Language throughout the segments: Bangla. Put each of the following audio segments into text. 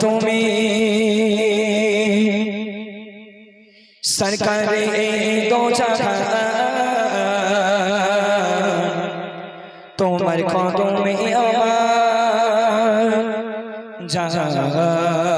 তুমি সরকারে দো জাহান তোমার কদমে আমার জাহান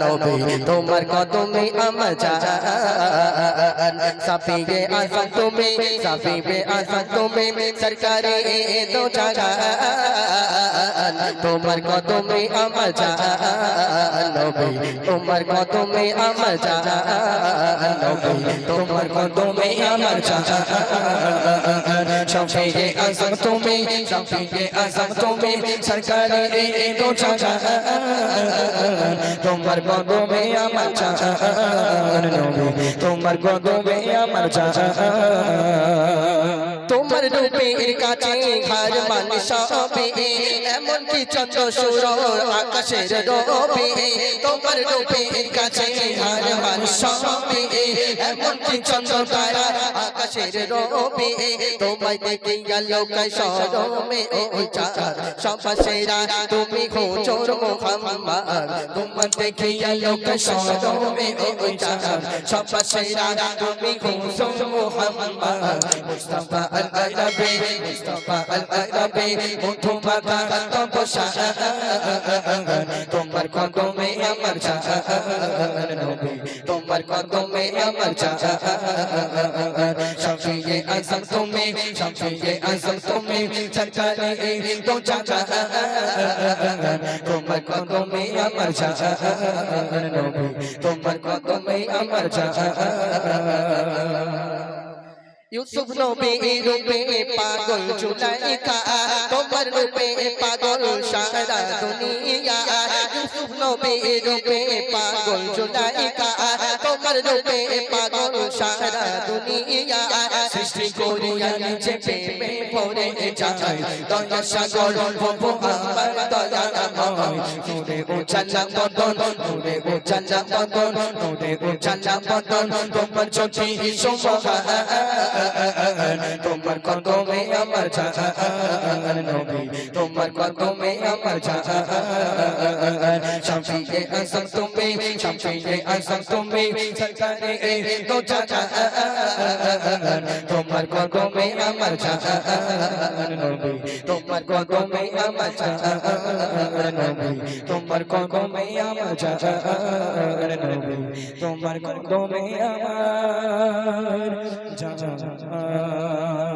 নবী তোমার কদমে আমার জান সাফিয়ে আজম তুমি, সাফিয়ে আজম তুমি, সরকারে দো জাহান তোমার কদমে আমার নবী তোমার কদমে আমার নবী তোমার কদমে আমার শাফিয়ে আজম তুমি শাফিয়ে আজম তুমি, সরকারে তো জায়গা তোমার কদমে আমার নবী তোমার কদমে আমার জান তোমার রূপের কাছে ঘর মান সবে। এমন কি চন্দ্র সুর আকাশের রবে তোমার রূপের কাছে ঘর মান সবে। এমন কি চন্দ্র, তারা আকাশের রবে তোমায় দেখে গেল কাই সরমে। ও চাঁদ সবাসেরা তুমি খোঁজোর মোহাম্মদ। তোমার দেখে গেল কাই সরমে। ও চাঁদ সবাসেরা তুমি খোঁজোর মোহাম্মদ। মুস্তাফা মুস্তাফা আল আরবি মুঠো মাথা তপসা তোমার কদমে আমার নবী তোমার কদমে আমার শাফিয়ে আজম তুমি শাফিয়ে আজম তুমি সরকারে তো জান তোমার কদমে আমার তোমার কদমে আমার ইউসুফ নবী রূপে পাগল জুলাইকা তোমার রূপে পাগল সারা দুনিয়া ইউসুফ নবী রূপে পাগল জুলাইকা তোমার রূপে পাগল সারা দুনিয়া সৃষ্টি করিয়া নিচে প্রেমে পড়ে যায় দয়া সাগর হব আমার দয়াময় নূরে উজালা বদন নূরে উজালা বদন নূরে উজালা বদন তোমার চোখে সোমহান আমার জান নবী তোমার আমার তুমি তুমি তো তোমার কদমে আমার নবী। তোমার কদমে আমার নবী। তোমার কদমে আমার নবী। তোমার কদমে আমার জান